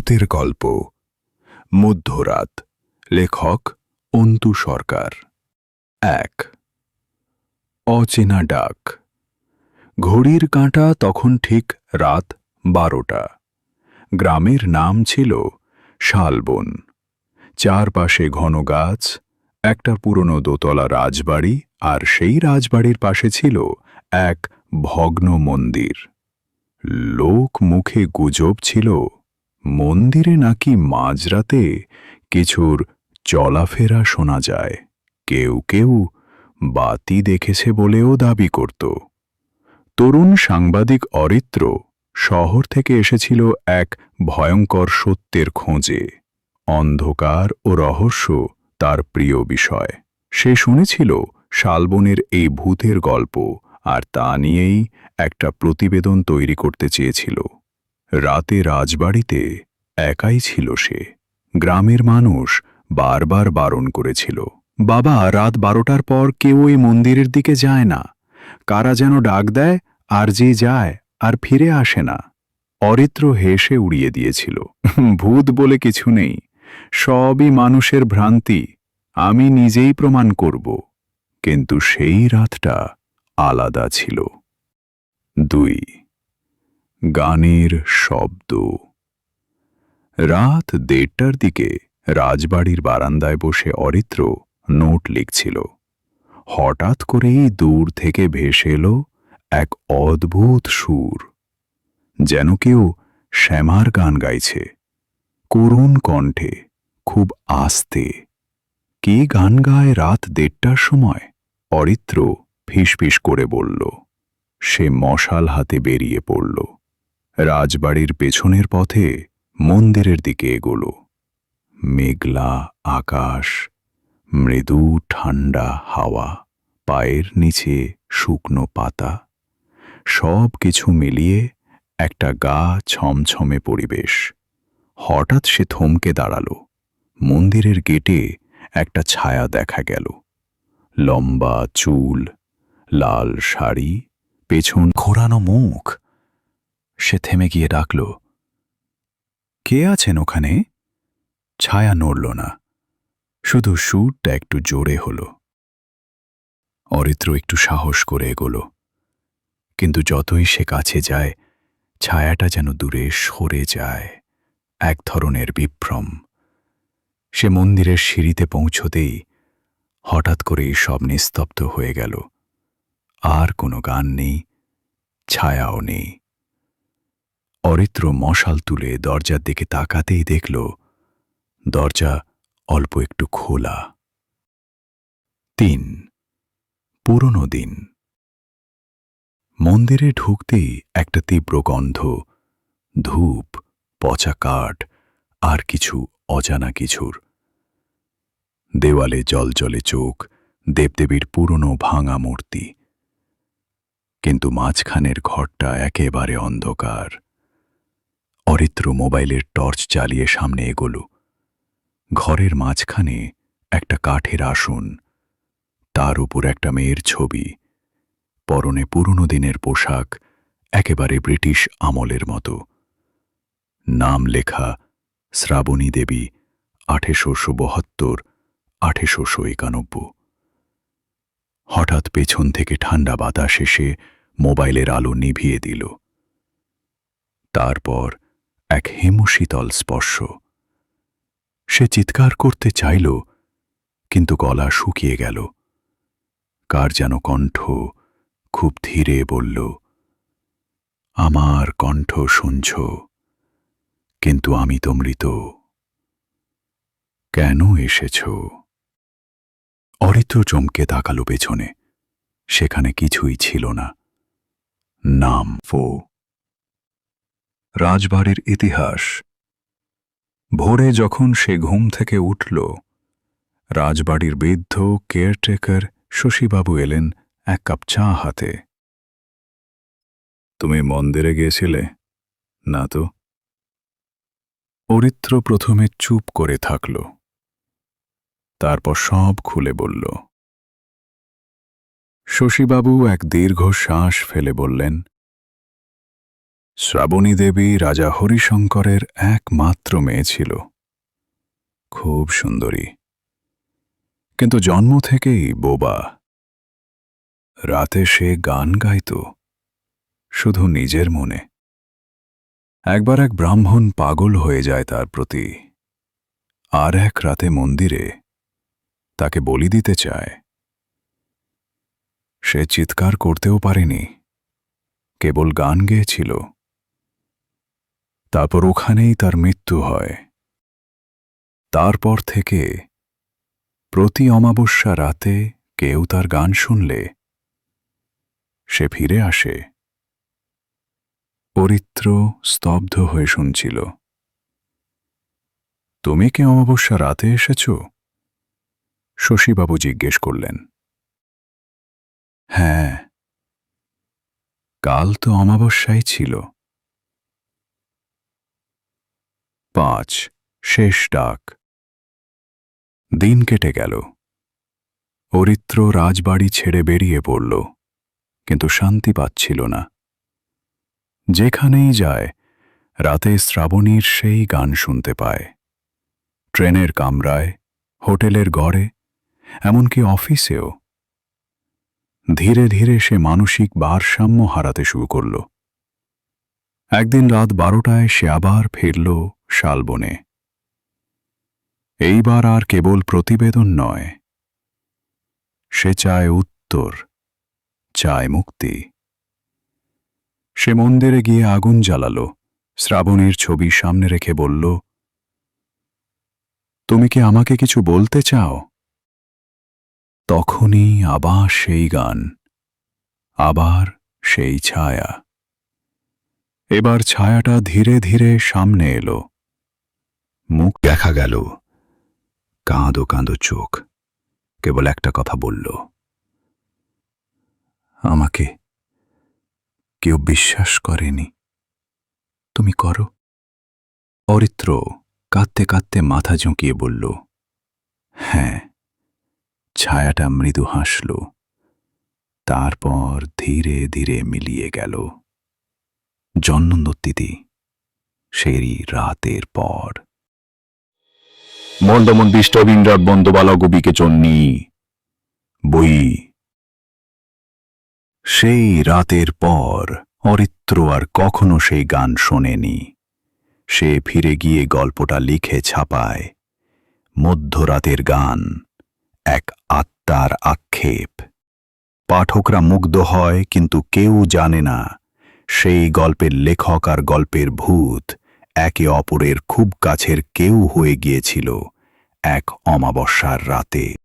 ভূতের গল্প। মধ্যরাত। লেখক অন্তু সরকার। এক। অচেনা ডাক। ঘড়ির কাঁটা তখন ঠিক রাত বারোটা। গ্রামের নাম ছিল শালবন। চারপাশে ঘন গাছ, একটা পুরনো দোতলা রাজবাড়ি আর সেই রাজবাড়ির পাশে ছিল এক ভগ্ন মন্দির। লোক মুখে গুজব ছিল মন্দিরে নাকি মাঝরাতে কিছুর চলাফেরা শোনা যায়। কেউ কেউ বাতি দেখেছে বলেও দাবি করত। তরুণ সাংবাদিক অরিত্র শহর থেকে এসেছিল এক ভয়ঙ্কর সত্যের খোঁজে। অন্ধকার ও রহস্য তার প্রিয় বিষয়। সে শুনেছিল শালবনের এই ভূতের গল্প আর তা নিয়েই একটা প্রতিবেদন তৈরি করতে চেয়েছিল। রাতে রাজবাড়িতে একাই ছিল সে। গ্রামের মানুষ বারবার বারণ করেছিল, বাবা, রাত বারোটার পর কেউ এই মন্দিরের দিকে যায় না। কারা যেন ডাক দেয়, আর যে যায়, আর ফিরে আসে না। অরিত্র হেসে উড়িয়ে দিয়েছিল, ভূত বলে কিছু নেই। সবই মানুষের ভ্রান্তি। আমি নিজেই প্রমাণ করব। কিন্তু সেই রাতটা আলাদা ছিল। দুই গানের শব্দ। রাত দেড়টার দিকে রাজবাড়ির বারান্দায় বসে অরিত্র নোট লিখছিল। হঠাৎ করেই দূর থেকে ভেসে এলো এক অদ্ভুত সুর, যেন কেউ শ্যামার গান গাইছে। করুণ কণ্ঠে, খুব আস্তে, কে গান গায় রাত দেড়টার সময়? অরিত্র ফিসফিস করে বলল। সে মশাল হাতে বেরিয়ে পড়ল। রাজবাড়ির পেছনের পথে মন্দিরের দিকে এগোল। মেঘলা আকাশ, মৃদু ঠান্ডা হাওয়া, পায়ের নিচে শুকনো পাতা সব কিছু মিলিয়ে একটা গা ছমছমে পরিবেশ। হঠাৎ সে থমকে দাঁড়াল। মন্দিরের গেটে একটা ছায়া দেখা গেল। লম্বা চুল, লাল শাড়ি, পেছন ঘোরানো মুখ সে থেমে গিয়ে ডাকল, কে আছেন ওখানে? ছায়া নড়ল না, শুধু সুরটা একটু জোরে হল। অরিত্র একটু সাহস করে এগোল, কিন্তু যতই সে কাছে যায়, ছায়াটা যেন দূরে সরে যায়, এক ধরনের বিভ্রম। সে মন্দিরের সিঁড়িতে পৌঁছতেই হঠাৎ করেই সব নিস্তব্ধ হয়ে গেল, আর কোনো গান নেই, ছায়াও নেই। অরিত্র মশাল তুলে দরজার দিকে তাকাতেই দেখল, দরজা অল্প একটু খোলা। তিন, পুরনো দিন। মন্দিরে ঢুকতেই একটা তীব্র গন্ধ, ধূপ, পচা কাঠ, আর কিছু অজানা কিছুর। দেওয়ালে জলজলে চোখ, দেবদেবীর পুরনো ভাঙা মূর্তি। কিন্তু মাঝখানের ঘরটা একেবারে অন্ধকার। অরিত্র মোবাইলের টর্চ চালিয়ে সামনে এগোল। ঘরের মাঝখানে একটা কাঠের আসন, তার উপর একটা মেয়ের ছবি, পরনে পুরনো দিনের পোশাক, একেবারে ব্রিটিশ আমলের মতো। নাম লেখা, শ্রাবণী দেবী আঠেশোশো বহাত্তর আঠেশোশো একানব্ব হঠাৎ পেছন থেকে ঠান্ডা বাতাস এসে মোবাইলের আলো নিভিয়ে দিল। তারপর এক হেমশীতল স্পর্শ। সে চিৎকার করতে চাইল, কিন্তু গলা শুকিয়ে গেল। কার যেন কণ্ঠ খুব ধীরে বলল, আমার কণ্ঠ শুনছ, কিন্তু আমি তো মৃত। কেন এসেছ? অরিত্র চমকে তাকালো পেছনে। সেখানে কিছুই ছিল না। নাম ফো। রাজবাড়ির ইতিহাস। ভোরে যখন সে ঘুম থেকে উঠল, রাজবাড়ির বৃদ্ধ কেয়ারটেকার শশীবাবু এলেন এক কাপ চা হাতে। তুমি মন্দিরে গিয়েছিলে, না তো? অরিত্র প্রথমে চুপ করে থাকল। তারপর সব খুলে বলল। শশীবাবু এক দীর্ঘ শ্বাস ফেলে বললেন শ্রাবণী দেবী রাজা হরিশঙ্করের একমাত্র মেয়ে ছিল। খুব সুন্দরী। কিন্তু জন্ম থেকেই বোবা। রাতে সে গান গাইত, শুধু নিজের মনে। একবার এক ব্রাহ্মণ পাগল হয়ে যায় তার প্রতি। আর এক রাতে মন্দিরে তাকে বলি দিতে চায়। সে চিৎকার করতেও পারেনি, কেবল গান গেয়েছিল। তারপর ওখানেই তার মৃত্যু হয়। তারপর থেকে প্রতি অমাবস্যা রাতে কেউ তার গান শুনলে সে ফিরে আসে। পরিত্র স্তব্ধ হয়ে শুনছিল। তুমি কি অমাবস্যা রাতে এসেছ? শশীবাবু জিজ্ঞেস করলেন। হ্যাঁ কাল তো অমাবস্যাই ছিল। পাঁচ, শেষ ডাক। দিন কেটে গেল। অরিত্র রাজবাড়ি ছেড়ে বেরিয়ে পড়ল, কিন্তু শান্তি পাচ্ছিল না। যেখানেই যায়, রাতে শ্রাবণীর সেই গান শুনতে পায়। ট্রেনের কামরায়, হোটেলের ঘরে এমনকি অফিসেও। ধীরে ধীরে সে মানসিক ভারসাম্য হারাতে শুরু করল। একদিন রাত বারোটায় সে আবার ফিরল শালবনে। এইবার আর কেবল প্রতিবেদন নয়। সে চায় উত্তর, চায় মুক্তি। সে মন্দিরে গিয়ে আগুন জ্বালালো, শ্রাবণীর ছবি সামনে রেখে বলল, তুমি কি আমাকে কিছু বলতে চাও? তখনই আবার সেই গান, আবার সেই ছায়া। এবার ছায়াটা ধীরে ধীরে সামনে এলো। মুখ দেখা গেল। কাঁদো কাঁদো চোখ। কেবল একটা কথা বলল। আমাকে কেউ বিশ্বাস করেনি। তুমি করো। অরিত্র কাঁদতে কাঁদতে মাথা ঝুঁকিয়ে বলল হ্যাঁ ছায়াটা মৃদু হাসল। তারপর ধীরে ধীরে মিলিয়ে গেল। জন্মদত্তিতি সেই রাতের পর। মন্দমন বিষ্টবিন্দ্রার বন্দবালা গোপীকে চন্নি। বই। সেই রাতের পর অরিত্র আর কখনো সেই গান শোনেনি। সে ফিরে গিয়ে গল্পটা লিখে ছাপায়। মধ্যরাতের গান, এক আত্মার আক্ষেপ। পাঠকরা মুগ্ধ হয়, কিন্তু কেউ জানে না সেই গল্পের লেখক আর গল্পের ভূত একে অপরের খুব কাছের কেউ হয়ে গিয়েছিল এক অমাবস্যার রাতে।